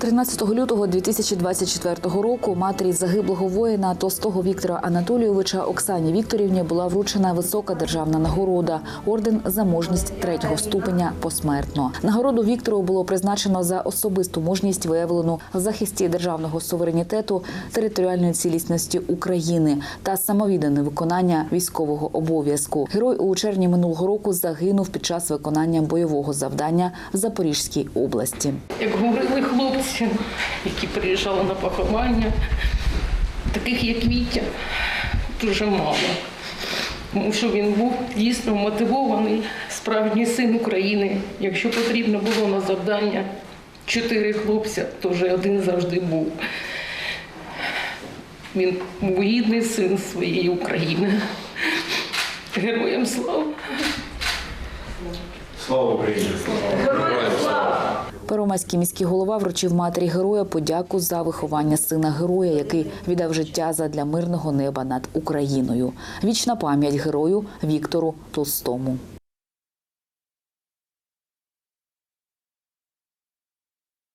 14 лютого 2024 року матері загиблого воїна Толстого Віктора Анатолійовича Оксані Вікторівні була вручена висока державна нагорода орден за мужність третього ступеня посмертно. Нагороду Віктору було призначено за особисту мужність, виявлену в захисті державного суверенітету, територіальної цілісності України та самовіддане виконання військового обов'язку. Герой у червні минулого року загинув під час виконання бойового завдання в Запорізькій області. Як говорили хлопці, які приїжджали на поховання, таких як Вітя, дуже мало. Тому що він був дійсно мотивований, справжній син України. Якщо потрібно було на завдання чотири хлопця, то вже один завжди був. Він був гідний син своєї України. Героям слава! Слава Україні! Первомайський міський голова вручив матері героя подяку за виховання сина героя, який віддав життя задля мирного неба над Україною. Вічна пам'ять герою Віктору Толстому.